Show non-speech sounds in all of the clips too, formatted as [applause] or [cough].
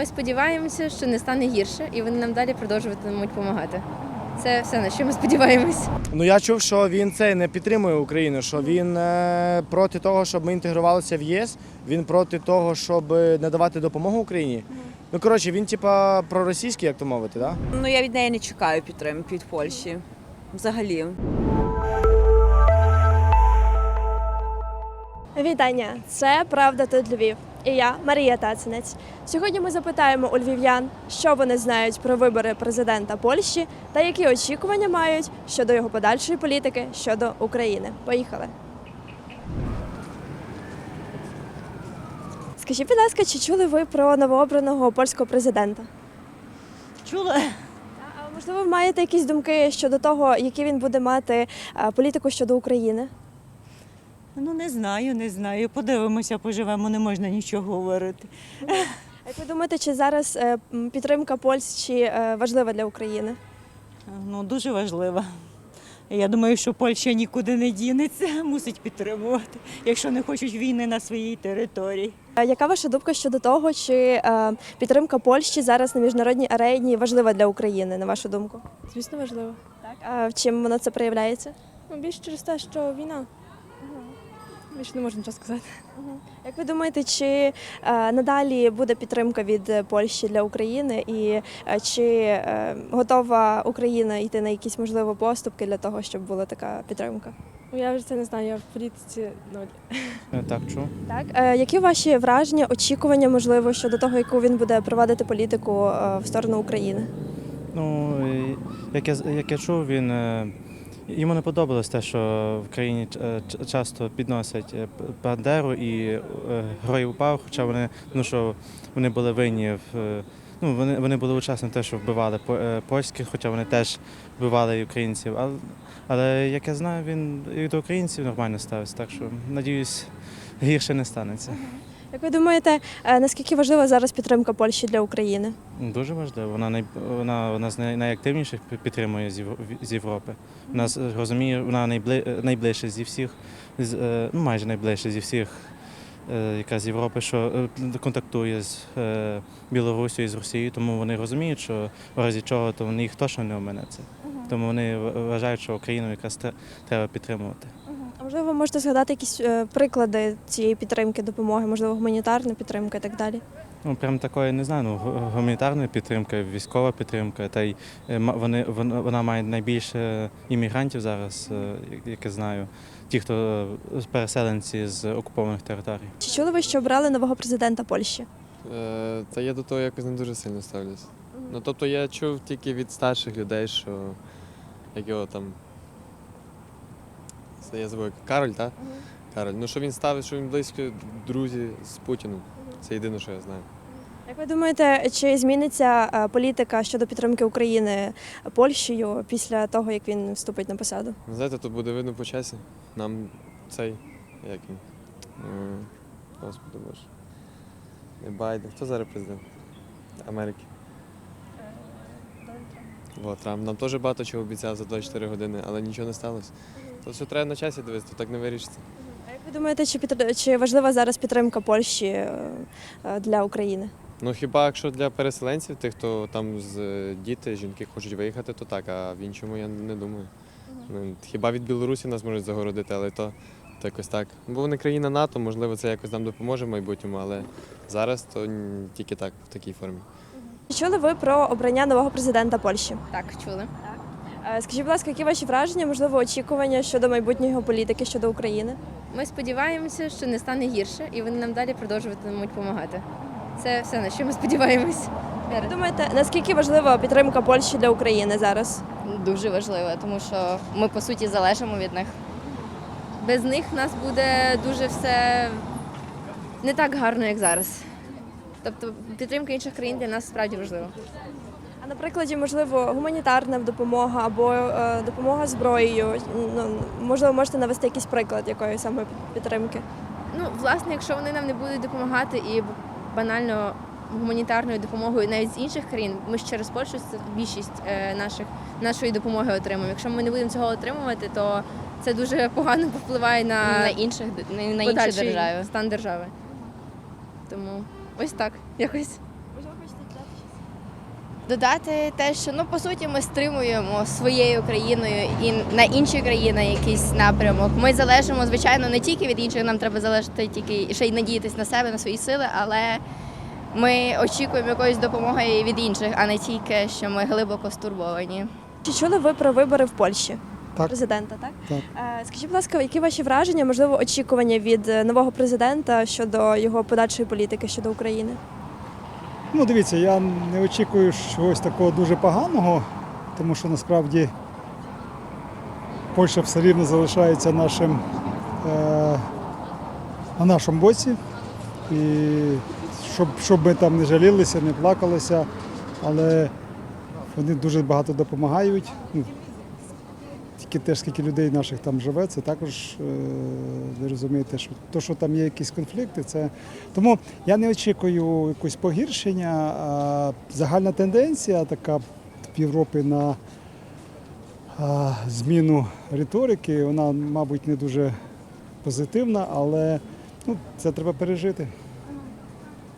Ми сподіваємося, що не стане гірше, і вони нам далі продовжуватимуть допомагати. Це все на що ми сподіваємось. Ну я чув, що він це не підтримує Україну, що він е, проти того, щоб ми інтегрувалися в ЄС. Він проти того, щоб надавати допомогу Україні. Ну коротше, він типа проросійський, як то мовити, да? Ну я від неї не чекаю підтримки від Польщі. Взагалі. Вітання! Це Правда тут Львів. І я Марія Тацинець. Сьогодні ми запитаємо у львів'ян, що вони знають про вибори президента Польщі та які очікування мають щодо його подальшої політики щодо України. Поїхали. Скажіть, будь ласка, чи чули ви про новообраного польського президента? Чула? А можливо, ви маєте якісь думки щодо того, які він буде мати е, політику щодо України? Ну не знаю, не знаю. Подивимося, поживемо, не можна нічого говорити. Як ви думаєте, чи зараз е, м, підтримка Польщі е, важлива для України? Ну дуже важливо. Я думаю, що Польща нікуди не дінеться, [laughs] мусить підтримувати, якщо не хочуть війни на своїй території. Е, Яка ваша думка щодо того, чи е, підтримка Польщі зараз на міжнародній арені важлива для України, на вашу думку? Звісно, важливо. Так. А в чим воно це проявляється? Ну, більше через те, що війна. Більше не можна нічого сказати. Як ви думаєте, чи е, надалі буде підтримка від Польщі для України, і е, чи е, готова Україна йти на якісь можливо поступки для того, щоб була така підтримка? Ну, я вже це не знаю, я в політиці ноль. Так, чув. Так, е, які ваші враження, очікування можливо щодо того, яку він буде провадити політику е, в сторону України? Ну, як я, як я чув, він е, йому не подобалось те, що в країні е, часто підносять е, Бандеру і е, героїв УПА, хоча вони, ну, що вони були винні в. Ну, вони, вони були учасні те, що вбивали польських, хоча вони теж вбивали і українців. Але, але як я знаю, він і до українців нормально ставиться, так що надіюсь, гірше не станеться. Як ви думаєте, е, наскільки важлива зараз підтримка Польщі для України? Дуже важливо. Вона най, вона, вона з найактивніших підтримує з Євро- з Європи. Вона з- розуміє, вона найбли, найближче зі всіх, з, е, ну майже найближче зі всіх, е, яка з Європи, що контактує з Білорусією з Росією, тому вони розуміють, що в разі чого то вони їх точно не омине це. Тому вони вважають, що Україну якраз треба підтримувати. Можливо, ви можете згадати якісь е, приклади цієї підтримки, допомоги, можливо, гуманітарна підтримка і так далі? Ну, прям такої не знаю. Ну, гу- гуманітарна підтримка, військова підтримка. Та й е, вони, вона, вона має найбільше іммігрантів зараз, е, як- як я знаю, ті, хто е, переселенці з окупованих територій. Чи чули ви, що обрали нового президента Польщі? Е, Та я до того якось не дуже сильно ставлюсь. Ну тобто я чув тільки від старших людей, що як його там. Це я забув, Кароль, так? Кароль. Ну що він ставить, що він близько друзі з Путіним. Це єдине, що я знаю. Як ви думаєте, чи зміниться е, політика щодо підтримки України Польщею після того, як він вступить на посаду? Ви Знаєте, тут буде видно по часі. Нам цей. Як він? Е, Господи Боже. Не Байден. Хто зараз президент? Америки. О, Трамп. Нам теж багато чого обіцяв за 24 години, але нічого не сталося. То все треба на часі дивитися, то так не вирішиться. А як ви думаєте, чи підтр- чи важлива зараз підтримка Польщі е, е, для України? Ну хіба якщо для переселенців, тих, хто там з е, діти, жінки хочуть виїхати, то так, а в іншому я не думаю. Ну, хіба від Білорусі нас можуть загородити, але то, то якось так. Бо вони країна НАТО, можливо, це якось нам допоможе в майбутньому, але зараз то тільки так, в такій формі. Чули ви про обрання нового президента Польщі? Так, чули. Е, Скажіть, будь ласка, які ваші враження, можливо, очікування щодо майбутньої політики щодо України? Ми сподіваємося, що не стане гірше, і вони нам далі продовжуватимуть допомагати. Це все на що ми сподіваємось. Ви думаєте, наскільки важлива підтримка Польщі для України зараз? Дуже важливо, тому що ми по суті залежимо від них. Без них в нас буде дуже все не так гарно, як зараз. Тобто підтримка інших країн для нас справді важлива. А на прикладі, можливо, гуманітарна допомога або е, допомога зброєю. Ну можливо, можете навести якийсь приклад якої саме підтримки? Ну, власне, якщо вони нам не будуть допомагати і банально гуманітарною допомогою навіть з інших країн, ми ж через Польщу більшість е, наших нашої допомоги отримуємо. Якщо ми не будемо цього отримувати, то це дуже погано повпливає на, на інших на, на інші держави. стан держави. Тому ось так якось. Можливо, хочете Додати те, що ну по суті ми стримуємо своєю країною і на інші країни якийсь напрямок. Ми залежимо, звичайно, не тільки від інших, нам треба залежати тільки і ще й надіятись на себе, на свої сили, але ми очікуємо якоїсь допомоги від інших, а не тільки що ми глибоко стурбовані. Чи чули ви про вибори в Польщі? Так. Президента, так? Так. Е, Скажіть, будь ласка, які ваші враження, можливо, очікування від е, нового президента щодо його подальшої політики щодо України? Ну, дивіться, я не очікую чогось такого дуже поганого, тому що насправді Польща все рівно залишається нашим е, на нашому боці. І щоб, щоб ми там не жалілися, не плакалися, але вони дуже багато допомагають. Тільки теж скільки людей наших там живе, це також е, ви розумієте, що то, що там є якісь конфлікти, це тому я не очікую якогось погіршення. А загальна тенденція така в Європі на зміну риторики, вона, мабуть, не дуже позитивна, але ну, це треба пережити.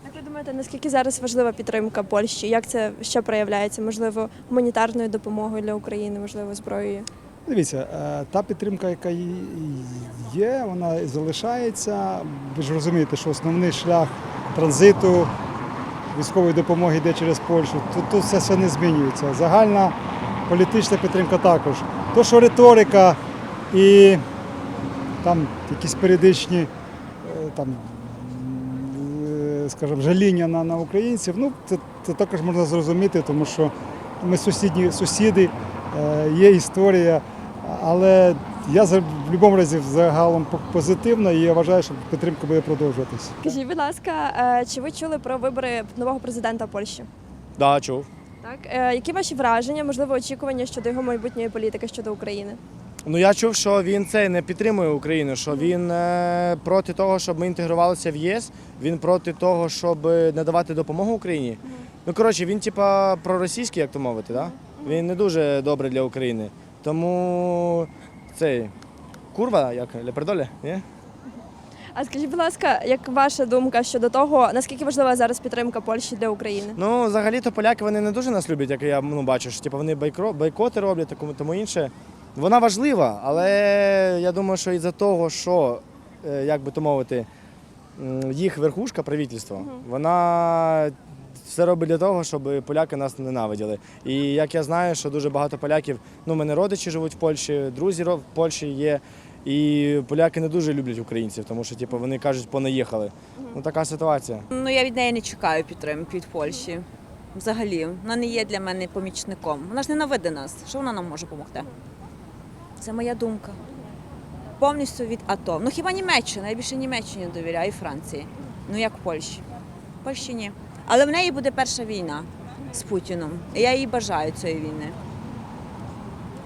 Як ви думаєте, наскільки зараз важлива підтримка Польщі? Як це ще проявляється? Можливо, гуманітарною допомогою для України, можливо, зброєю? Дивіться, е, та підтримка, яка є, вона і залишається. Ви ж розумієте, що основний шлях транзиту військової допомоги йде через Польщу. Тут, тут все, все не змінюється. Загальна політична підтримка також. То, що риторика і там якісь періодичні е, там, е, скажімо, жаління на, на українців, ну, це, це також можна зрозуміти, тому що ми сусідні сусіди, є історія, але я за- в будь-якому разі загалом позитивно і я вважаю, що підтримка буде продовжуватися. Скажіть, будь ласка, е, чи ви чули про вибори нового президента Польщі? Да, чув. Так, Е, які ваші враження, можливо, очікування щодо його майбутньої політики щодо України? Ну я чув, що він це не підтримує Україну, що він е, проти того, щоб ми інтегрувалися в ЄС. Він проти того, щоб надавати допомогу Україні. Ну коротше, він типа проросійський, як то мовити, да? Він не дуже добрий для України. Тому цей курва, як Лепердоле, ні? А скажіть, будь ласка, як ваша думка щодо того, наскільки важлива зараз підтримка Польщі для України? Ну, взагалі-то поляки вони не дуже нас люблять, як я ну, бачу. Що, типу, вони байкро, бойкоти роблять, такому тому інше. Вона важлива, але я думаю, що із-за того, що, е, як би то мовити, їх верхушка правительства, вона все робить для того, щоб поляки нас ненавиділи. І як я знаю, що дуже багато поляків, ну, в мене родичі живуть в Польщі, друзі в Польщі є. І поляки не дуже люблять українців, тому що типу, вони кажуть, понаїхали. Ну така ситуація. Ну я від неї не чекаю підтримки від Польщі. Взагалі, вона не є для мене помічником. Вона ж ненавидить нас. Що вона нам може допомогти? Це моя думка. Повністю від АТО. Ну хіба Німеччина? Я більше Німеччині довіряю і Франції. Ну як Польщі. Польщі ні. Але в неї буде перша війна з Путіном. І я їй бажаю цієї війни.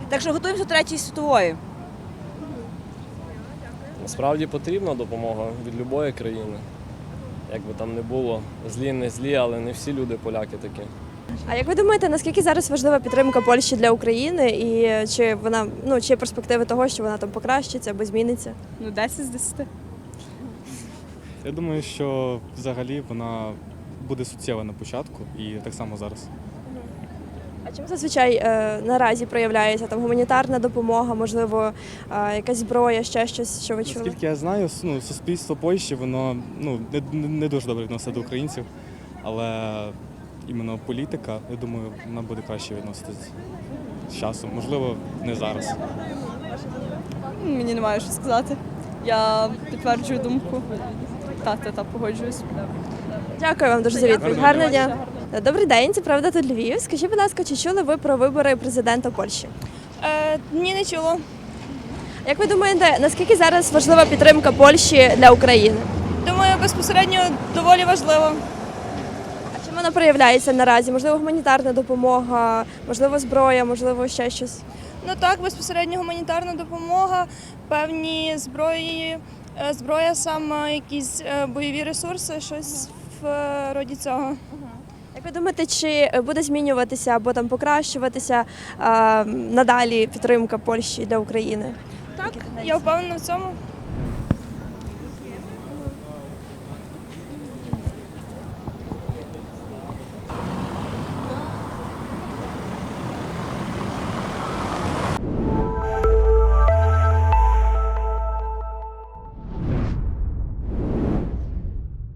Так що готуємося до третьої світової. Насправді потрібна допомога від будь-якої країни. Як би там не було, злі, не злі, але не всі люди поляки такі. А як ви думаєте, наскільки зараз важлива підтримка Польщі для України, і чи вона ну чи є перспективи того, що вона там покращиться або зміниться? Ну, 10 з 10. Я думаю, що взагалі вона буде суттєва на початку і так само зараз. А чим зазвичай е, наразі проявляється там гуманітарна допомога, можливо, е, якась зброя, ще щось, що ви чули? Наскільки я знаю, с- ну, суспільство Польщі воно ну, не, не- не дуже добре відноситься до українців, але іменно політика, я думаю, вона буде краще відноситись з часом. Можливо, не зараз. Мені немає що сказати. Я підтверджую думку. Та, та, та, погоджуюсь. Дякую вам дуже за відповідь. Гарного дня. Добрий день, це правда тут Львів. Скажіть, будь ласка, чи чули ви про вибори президента Польщі? Е, ні, не чуло. Як ви думаєте, наскільки зараз важлива підтримка Польщі для України? Думаю, безпосередньо доволі важливо. А чим вона проявляється наразі? Можливо, гуманітарна допомога, можливо, зброя, можливо, ще щось. Ну так, безпосередньо гуманітарна допомога, певні зброї, е, зброя, саме якісь е, бойові ресурси, щось в е, роді цього. Як ви думаєте, чи буде змінюватися або там покращуватися е, надалі підтримка Польщі для України? Так, я впевнена в цьому.